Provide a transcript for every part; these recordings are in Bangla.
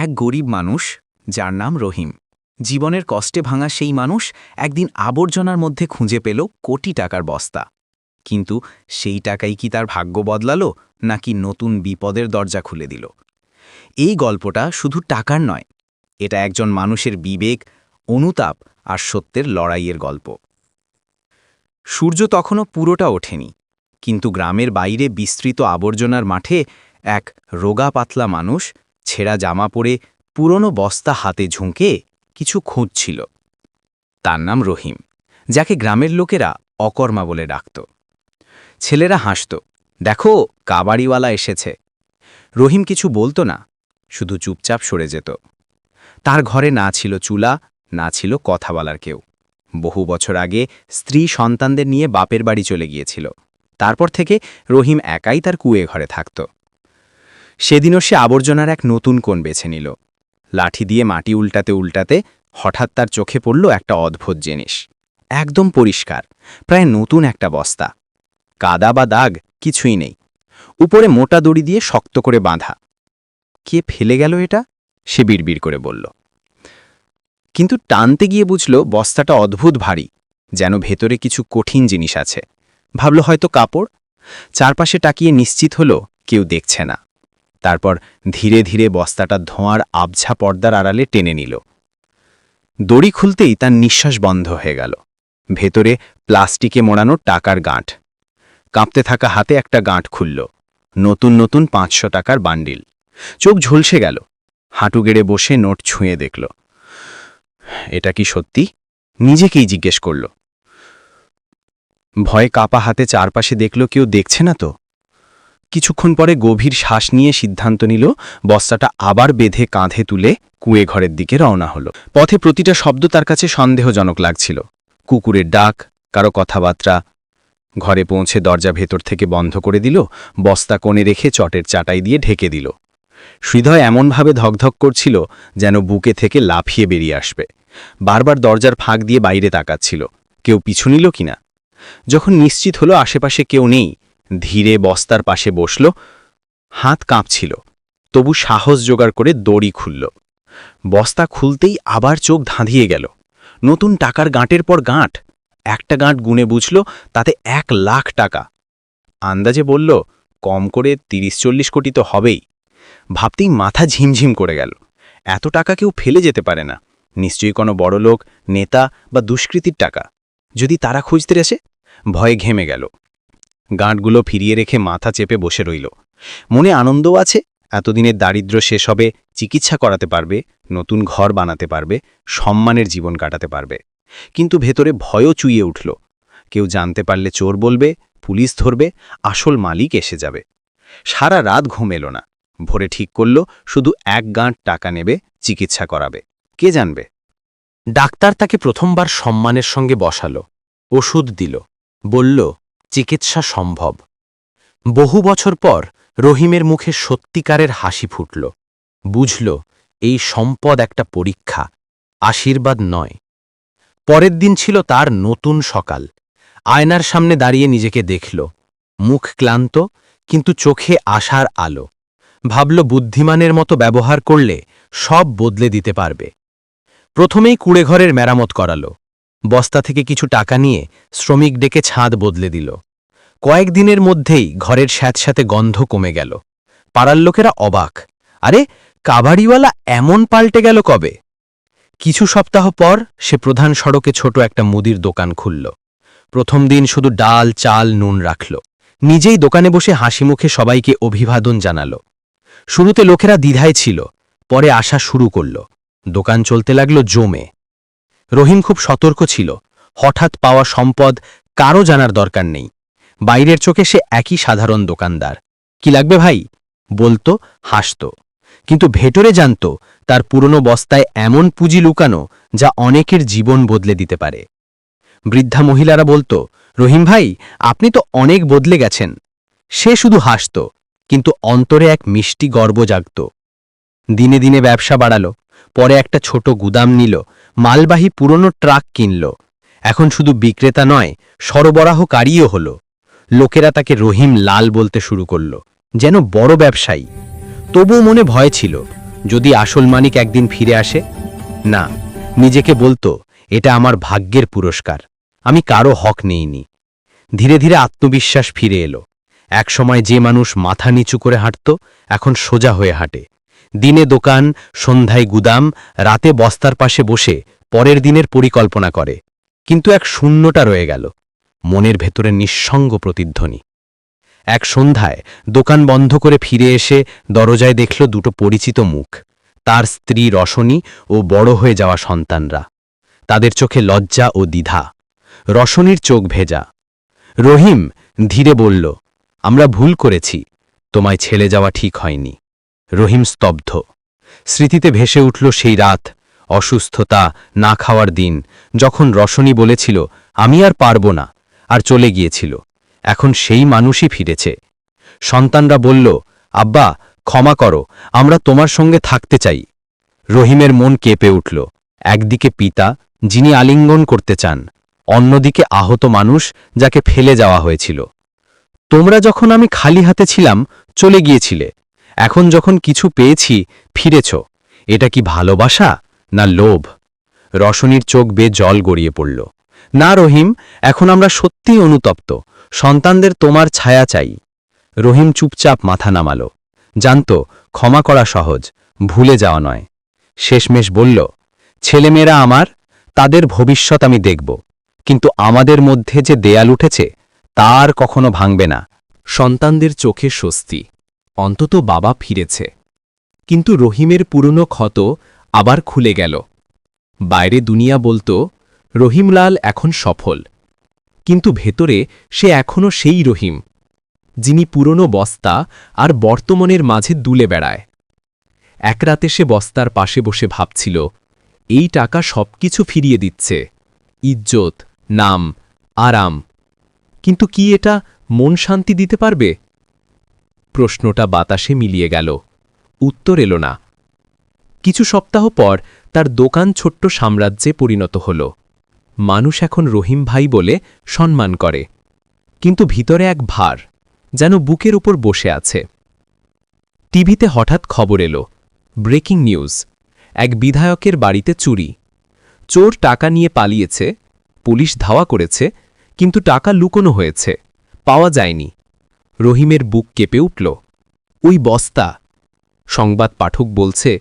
এক গরিব মানুষ, যার নাম রহিম। জীবনের কষ্টে ভাঙা সেই মানুষ একদিন আবর্জনার মধ্যে খুঁজে পেল কোটি টাকার বস্তা। কিন্তু সেই টাকাই কি তার ভাগ্য বদলালো, নাকি নতুন বিপদের দরজা খুলে দিল? এই গল্পটা শুধু টাকার নয়, এটা একজন মানুষের বিবেক, অনুতাপ আর সত্যের লড়াইয়ের গল্প। সূর্য তখনও পুরোটা ওঠেনি, কিন্তু গ্রামের বাইরে বিস্তৃত আবর্জনার মাঠে এক রোগা পাতলা মানুষ ছেঁড়া জামা পরে পুরনো বস্তা হাতে ঝুঁকে কিছু খুঁজছিল। তার নাম রহিম, যাকে গ্রামের লোকেরা অকর্মা বলে ডাকত। ছেলেরা হাসত, দেখো, কাবাড়িওয়ালা এসেছে। রহিম কিছু বলতো না, শুধু চুপচাপ সরে যেত। তার ঘরে না ছিল চুলা, না ছিল কথা বলার কেউ। বহু বছর আগে স্ত্রী সন্তানদের নিয়ে বাপের বাড়ি চলে গিয়েছিল। তারপর থেকে রহিম একাই তার কুয়ে ঘরে থাকত। সেদিনও সে আবর্জনার এক নতুন কোণ বেছে নিল। লাঠি দিয়ে মাটি উল্টাতে উল্টাতে হঠাৎ তার চোখে পড়ল একটা অদ্ভুত জিনিস। একদম পরিষ্কার, প্রায় নতুন একটা বস্তা। কাদা বা দাগ কিছুই নেই। উপরে মোটা দড়ি দিয়ে শক্ত করে বাঁধা। কে ফেলে গেল এটা? সে বিড়বিড় করে বলল। কিন্তু টানতে গিয়ে বুঝল বস্তাটা অদ্ভুত ভারী, যেন ভেতরে কিছু কঠিন জিনিস আছে। ভাবল হয়তো কাপড়। চারপাশে টাকিয়ে নিশ্চিত হল কেউ দেখছে না। তারপর ধীরে ধীরে বস্তাটা ধোঁয়ার আবঝা পর্দার আড়ালে টেনে নিল। দড়ি খুলতেই তার নিঃশ্বাস বন্ধ হয়ে গেল। ভেতরে প্লাস্টিকে মোড়ানো টাকার গাঁট। কাঁপতে থাকা হাতে একটা গাঁট খুলল। নতুন নতুন পাঁচশো টাকার বান্ডিল। চোখ ঝলসে গেল। হাঁটু গেড়ে বসে নোট ছুঁয়ে দেখল। এটা কি সত্যি? নিজেকেই জিজ্ঞেস করল। ভয়ে কাপা হাতে চারপাশে দেখল, কেউ দেখছে না তো? কিছুক্ষণ পরে গভীর শ্বাস নিয়ে সিদ্ধান্ত নিল, বস্তাটা আবার বেঁধে কাঁধে তুলে কুয়ে ঘরের দিকে রওনা হলো। পথে প্রতিটা শব্দ তার কাছে সন্দেহজনক লাগছিল। কুকুরের ডাক, কারও কথাবার্তা, ঘরে পৌঁছে দরজা ভেতর থেকে বন্ধ করে দিল, বস্তা কোণে রেখে চটের চাটাই দিয়ে ঢেকে দিল। হৃদয় এমনভাবে ধকধক করছিল যেন বুকে থেকে লাফিয়ে বেরিয়ে আসবে। বারবার দরজার ফাঁক দিয়ে বাইরে তাকাচ্ছিল। কেউ পিছু নিল কিনা? যখন নিশ্চিত হলো আশেপাশে কেউ নেই ধীরে বস্তার পাশে বসল, হাত কাঁপছিল, তবু সাহস জোগাড় করে দড়ি খুলল। বস্তা খুলতেই আবার চোখ ধাঁধিয়ে গেল। নতুন টাকার গাঁটের পর গাঁট, একটা গাঁট গুনে বুঝল তাতে এক লাখ টাকা। আন্দাজে বলল, কম করে তিরিশ চল্লিশ কোটি তো হবেই। ভাবতেই মাথা ঝিমঝিম করে গেল। এত টাকা কেউ ফেলে যেতে পারে না। নিশ্চয়ই কোনো বড়লোক, নেতা বা দুষ্কৃতির টাকা। যদি তারা খুঁজতে আসে, ভয়ে ঘেমে গেল। গাঁটগুলো ফিরিয়ে রেখে মাথা চেপে বসে রইল। মনে আনন্দও আছে, এতদিনের দারিদ্র শেষ হবে, চিকিৎসা করাতে পারবে, নতুন ঘর বানাতে পারবে, সম্মানের জীবন কাটাতে পারবে। কিন্তু ভেতরে ভয়ও চুইয়ে উঠল। কেউ জানতে পারলে চোর বলবে, পুলিশ ধরবে, আসল মালিক এসে যাবে। সারা রাত ঘুম এলো না। ভোরে ঠিক করল, শুধু এক গাঁট টাকা নেবে, চিকিৎসা করাবে। কে জানবে? ডাক্তার তাকে প্রথমবার সম্মানের সঙ্গে বসালো। ওষুধ দিল। বলল চিকিৎসা সম্ভব। বহু বছর পর রহিমের মুখে সত্যিকারের হাসি ফুটল। বুঝল, এই সম্পদ একটা পরীক্ষা, আশীর্বাদ নয়। পরের দিন ছিল তার নতুন সকাল। আয়নার সামনে দাঁড়িয়ে নিজেকে দেখল। মুখ ক্লান্ত, কিন্তু চোখে আশার আলো। ভাবল, বুদ্ধিমানের মতো ব্যবহার করলে সব বদলে দিতে পারবে। প্রথমেই কুড়েঘরের মেরামত করালো। বস্তা থেকে কিছু টাকা নিয়ে শ্রমিক ডেকে ছাদ বদলে দিল। কয়েকদিনের মধ্যেই ঘরের স্যাঁতস্যাঁতে গন্ধ কমে গেল। পাড়ার লোকেরা অবাক। আরে, কাবাড়িওয়ালা এমন পাল্টে গেল কবে? কিছু সপ্তাহ পর সে প্রধান সড়কে ছোট একটা মুদির দোকান খুলল। প্রথম দিন শুধু ডাল, চাল, নুন রাখল। নিজেই দোকানে বসে হাসি মুখে সবাইকে অভিবাদন জানাল। শুরুতে লোকেরা দ্বিধায় ছিল, পরে আসা শুরু করল। দোকান চলতে লাগল জমে। রহিম খুব সতর্ক ছিল। হঠাৎ পাওয়া সম্পদ কারও জানার দরকার নেই। বাইরের চোখে সে একই সাধারণ দোকানদার। কি লাগবে ভাই? বলতো, হাসত। কিন্তু ভেতরে জানত, তার পুরনো বস্তায় এমন পুঁজি লুকানো যা অনেকের জীবন বদলে দিতে পারে। বৃদ্ধা মহিলারা বলতো, রহিম ভাই, আপনি তো অনেক বদলে গেছেন। সে শুধু হাসত, কিন্তু অন্তরে এক মিষ্টি গর্ব জাগত। দিনে দিনে ব্যবসা বাড়াল, পরে একটা ছোট গুদাম নিল মালবাহী পুরনো ট্রাক কিনল। এখন শুধু বিক্রেতা নয়, সরবরাহকারীও হল। লোকেরা তাকে রহিম লাল বলতে শুরু করল, যেন বড় ব্যবসায়ী। তবুও মনে ভয় ছিল, যদি আসল মানিক একদিন ফিরে আসে? না, নিজেকে বলতো, এটা আমার ভাগ্যের পুরস্কার, আমি কারও হক নেইনি। ধীরে ধীরে আত্মবিশ্বাস ফিরে এলো। একসময় যে মানুষ মাথা নিচু করে হাঁটত, এখন সোজা হয়ে হাঁটে। দিনে দোকান, সন্ধ্যায় গুদাম, রাতে বস্তার পাশে বসে পরের দিনের পরিকল্পনা করে। কিন্তু এক শূন্যটা রয়ে গেল, মনের ভেতরে নিঃসঙ্গ প্রতিধ্বনি। এক সন্ধ্যায় দোকান বন্ধ করে ফিরে এসে দরজায় দেখল দুটো পরিচিত মুখ, তার স্ত্রী রশনী ও বড় হয়ে যাওয়া সন্তানরা। তাদের চোখে লজ্জা ও দ্বিধা, রশনীর চোখ ভেজা। রহিম ধীরে বলল, আমরা ভুল করেছি, তোমায় ছেলে যাওয়া ঠিক হয়নি। রহিম স্তব্ধ। স্মৃতিতে ভেসে উঠল সেই রাত, অসুস্থতা, না খাওয়ার দিন, যখন রশনী বলেছিল, আমি আর পারব না, আর চলে গিয়েছিল। এখন সেই মানুষই ফিরেছে। সন্তানরা বলল, আব্বা, ক্ষমা করো, আমরা তোমার সঙ্গে থাকতে চাই। রহিমের মন কেঁপে উঠল। একদিকে পিতা, যিনি আলিঙ্গন করতে চান, অন্যদিকে আহত মানুষ যাকে ফেলে যাওয়া হয়েছিল। তোমরা যখন আমি খালি হাতে ছিলাম, চলে গিয়েছিলে এখন যখন কিছু পেয়েছি, ফিরেছ। এটা কি ভালোবাসা না লোভ? রশনীর চোখ বেয়ে জল গড়িয়ে পড়ল। না রহিম, এখন আমরা সত্যিই অনুতপ্ত। সন্তানদের তোমার ছায়া চাই। রহিম চুপচাপ মাথা নামাল। জানত, ক্ষমা করা সহজ, ভুলে যাওয়া নয়। শেষমেশ বলল, ছেলেমেয়েরা আমার, তাদের ভবিষ্যৎ আমি দেখব। কিন্তু আমাদের মধ্যে যে দেয়াল উঠেছে তার কখনো ভাঙবে না। সন্তানদের চোখে স্বস্তি। অন্তত বাবা ফিরেছে। কিন্তু রহিমের পুরনো ক্ষত আবার খুলে গেল। বাইরে দুনিয়া বলতো, রহিমলাল এখন সফল। কিন্তু ভেতরে সে এখনও সেই রহিম, যিনি পুরনো বস্তা আর বর্তমানের মাঝে দুলে বেড়ায়। এক রাতে সে বস্তার পাশে বসে ভাবছিল, এই টাকা সবকিছু ফিরিয়ে দিচ্ছে, ইজ্জত, নাম, আরাম। কিন্তু কি এটা মন শান্তি দিতে পারবে? প্রশ্নটা বাতাসে মিলিয়ে গেল। উত্তর এলো না। কিছু সপ্তাহ পর তার দোকান ছোট্ট সাম্রাজ্যে পরিণত হল। মানুষ এখন রহিম ভাই বলে সম্মান করে। কিন্তু ভিতরে এক ভার যেন বুকের উপর বসে আছে। টিভিতে হঠাৎ খবর এলো, ব্রেকিং নিউজ, এক বিধায়কের বাড়িতে চুরি। চোর টাকা নিয়ে পালিয়েছে, পুলিশ ধাওয়া করেছে, কিন্তু টাকা লুকোনো হয়েছে, পাওয়া যায়নি। রহিমের বুক কেঁপে উঠল। ওই বস্তা, সংবাদ পাঠক বলছে,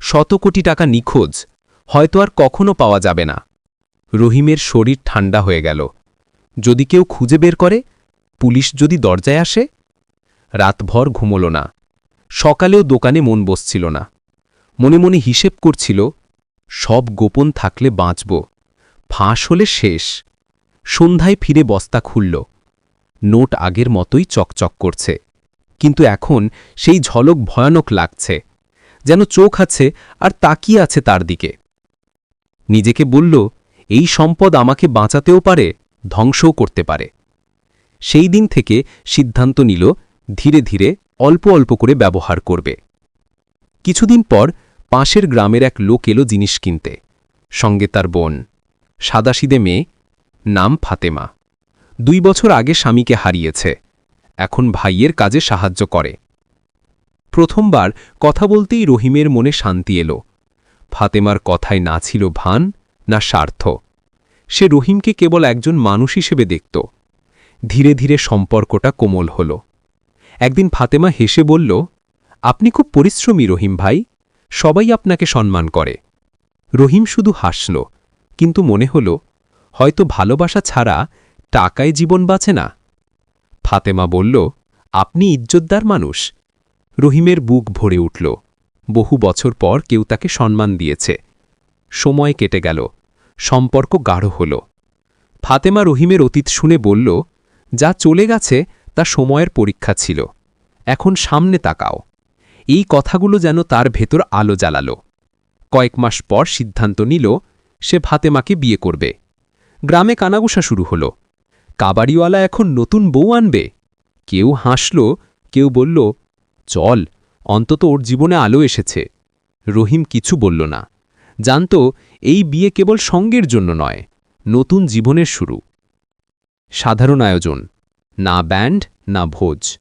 শত কোটি টাকা নিখোঁজ, হয়তো আর কখনো পাওয়া যাবে না। রহিমের শরীর ঠান্ডা হয়ে গেল। যদি কেউ খুঁজে বের করে, পুলিশ যদি দরজায় আসে? রাতভর ঘুমল না। সকালেও দোকানে মন বসছিল না। মনে মনে হিসেব করছিল, সব গোপন থাকলে বাঁচব, ফাঁস হলে শেষ। সন্ধ্যায় ফিরে বস্তা খুলল। নোট আগের মতোই চকচক করছে। কিন্তু এখন সেই ঝলক ভয়ানক লাগছে, যেন চোখ আছে আর তাকিয়ে আছে তার দিকে। নিজেকে বলল, এই সম্পদ আমাকে বাঁচাতেও পারে, ধ্বংসও করতে পারে। সেই দিন থেকে সিদ্ধান্ত নিল, ধীরে ধীরে অল্প অল্প করে ব্যবহার করবে। কিছুদিন পর পাশের গ্রামের এক লোক এলো জিনিস কিনতে। সঙ্গে তার বোন, সাদাসিদে মেয়ে, নাম ফাতেমা। দুই বছর আগে স্বামীকে হারিয়েছে। এখন ভাইয়ের কাজে সাহায্য করে। প্রথমবার কথা বলতেই রহিমের মনে শান্তি এলো। ফাতেমার কথায় না ছিল ভান, না স্বার্থ। সে রহিমকে কেবল একজন মানুষ হিসেবে দেখত। ধীরে ধীরে সম্পর্কটা কোমল হল। একদিন ফাতেমা হেসে বলল, আপনি খুব পরিশ্রমী রহিম ভাই। সবাই আপনাকে সম্মান করে। রহিম শুধু হাসল, কিন্তু মনে হল, হয়তো ভালোবাসা ছাড়া টাকায় জীবন বাঁচে না। ফাতেমা বলল, আপনি ইজ্জতদার মানুষ। রহিমের বুক ভরে উঠল। বহু বছর পর কেউ তাকে সম্মান দিয়েছে। সময় কেটে গেল, সম্পর্ক গাঢ় হল। ফাতেমা রহিমের অতীত শুনে বলল, যা চলে গেছে, তা সময়ের পরীক্ষা ছিল। এখন সামনে তাকাও। এই কথাগুলো যেন তার ভেতর আলো জ্বালাল। কয়েক মাস পর সিদ্ধান্ত নিল, সে ফাতেমাকে বিয়ে করবে। গ্রামে কানাগুসা শুরু হল। কাবাড়িওয়ালা এখন নতুন বউ আনবে। কেউ হাসল, কেউ বলল, চল, অন্তত ওর জীবনে আলো এসেছে। রহিম কিছু বলল না। জানত, এই বিয়ে কেবল সঙ্গের জন্য নয়, নতুন জীবনের শুরু। সাধারণ আয়োজন, না ব্যান্ড, না ভোজ।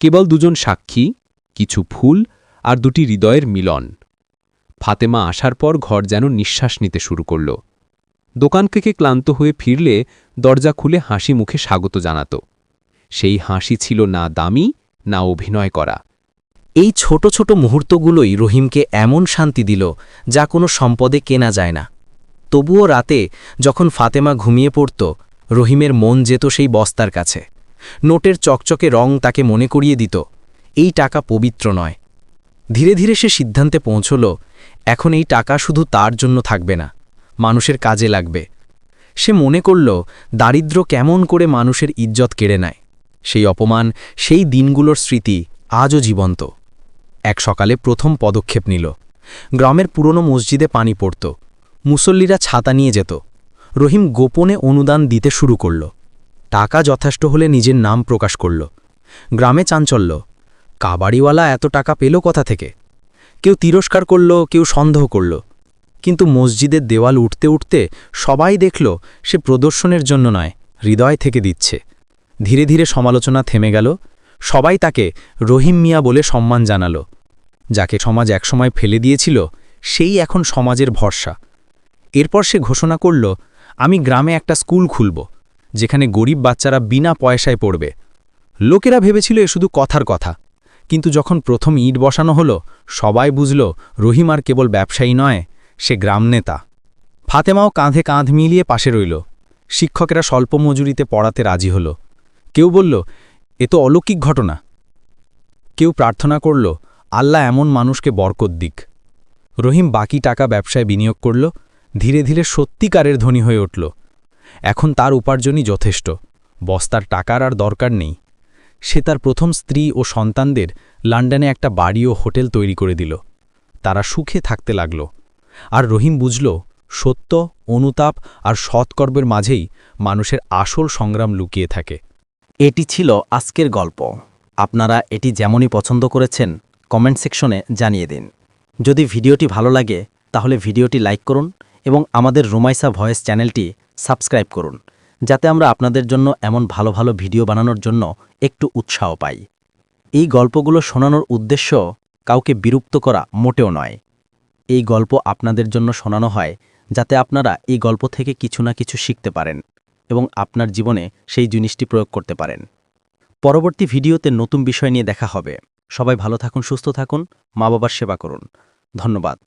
কেবল দুজন সাক্ষী, কিছু ফুল আর দুটি হৃদয়ের মিলন। ফাতেমা আসার পর ঘর যেন নিঃশ্বাস নিতে শুরু করল। দোকান থেকে ক্লান্ত হয়ে ফিরলে দরজা খুলে হাসি মুখে স্বাগত জানাত। সেই হাসি ছিল না দামি, না অভিনয় করা। এই ছোট ছোট মুহূর্তগুলোই রহিমকে এমন শান্তি দিল, যা কোনো সম্পদে কেনা যায় না। তবুও রাতে যখন ফাতেমা ঘুমিয়ে পড়ত, রহিমের মন যেত সেই বস্তার কাছে। নোটের চকচকে রং তাকে মনে করিয়ে দিত, এই টাকা পবিত্র নয়। ধীরে ধীরে সে সিদ্ধান্তে পৌঁছল, এখন এই টাকা শুধু তার জন্য থাকবে না। মানুষের কাজে লাগবে। সে মনে করল, দারিদ্র কেমন করে মানুষের ইজ্জত কেড়ে নেয়। সেই অপমান, সেই দিনগুলোর স্মৃতি আজও জীবন্ত। এক সকালে প্রথম পদক্ষেপ নিল। গ্রামের পুরনো মসজিদে পানি পড়ত। মুসল্লিরা ছাতা নিয়ে যেত। রহিম গোপনে অনুদান দিতে শুরু করল। টাকা যথেষ্ট হলে নিজের নাম প্রকাশ করল। গ্রামে চাঞ্চল্য, কাবাড়িওয়ালা এত টাকা পেল কথা থেকে? কেউ তিরস্কার করল, কেউ সন্দেহ করল। কিন্তু মসজিদের দেওয়াল উঠতে উঠতে সবাই দেখল সে প্রদর্শনের জন্য নয়, হৃদয় থেকে দিচ্ছে। ধীরে ধীরে সমালোচনা থেমে গেল। সবাই তাকে রহিম মিয়া বলে সম্মান জানাল। যাকে সমাজ একসময় ফেলে দিয়েছিল, সেই এখন সমাজের ভরসা। এরপর সে ঘোষণা করল, আমি গ্রামে একটা স্কুল খুলব, যেখানে গরিব বাচ্চারা বিনা পয়সায় পড়বে। লোকেরা ভেবেছিল এ শুধু কথার কথা, কিন্তু যখন প্রথম ইট বসানো হলো, সবাই বুঝল রহিম আর কেবল ব্যবসায়ী নয় সে গ্রাম নেতা। ফাতেমাও কাঁধে কাঁধ মিলিয়ে পাশে রইল। শিক্ষকেরা স্বল্প মজুরিতে পড়াতে রাজি হল। কেউ বলল, এ তো অলৌকিক ঘটনা। কেউ প্রার্থনা করল, আল্লাহ এমন মানুষকে বরকত দিক। রহিম বাকি টাকা ব্যবসায় বিনিয়োগ করল। ধীরে ধীরে সত্যিকারের ধনী হয়ে উঠল। এখন তার উপার্জনই যথেষ্ট। বস্তার টাকার আর দরকার নেই। সে তার প্রথম স্ত্রী ও সন্তানদের লন্ডনে একটা বাড়ি ও হোটেল তৈরি করে দিল। তারা সুখে থাকতে লাগল। আর রহিম বুঝল, সত্য, অনুতাপ আর সৎকর্মের মাঝেই মানুষের আসল সংগ্রাম লুকিয়ে থাকে। এটি ছিল আজকের গল্প। আপনারা এটি যেমনই পছন্দ করেছেন, কমেন্ট সেকশনে জানিয়ে দিন। যদি ভিডিওটি ভালো লাগে, তাহলে ভিডিওটি লাইক করুন এবং আমাদের রুমাইসা ভয়েস চ্যানেলটি সাবস্ক্রাইব করুন, যাতে আমরা আপনাদের জন্য এমন ভালো ভালো ভিডিও বানানোর জন্য একটু উৎসাহ পাই। এই গল্পগুলো শোনানোর উদ্দেশ্য কাউকে বিরক্ত করা মোটেও নয়। এই গল্প আপনাদের জন্য শোনানো হয় যাতে আপনারা এই গল্প থেকে কিছু না কিছু শিখতে পারেন এবং আপনার জীবনে সেই জিনিসটি প্রয়োগ করতে পারেন। পরবর্তী ভিডিওতে নতুন বিষয় নিয়ে দেখা হবে। সবাই ভালো থাকুন, সুস্থ থাকুন মা বাবার সেবা করুন। ধন্যবাদ।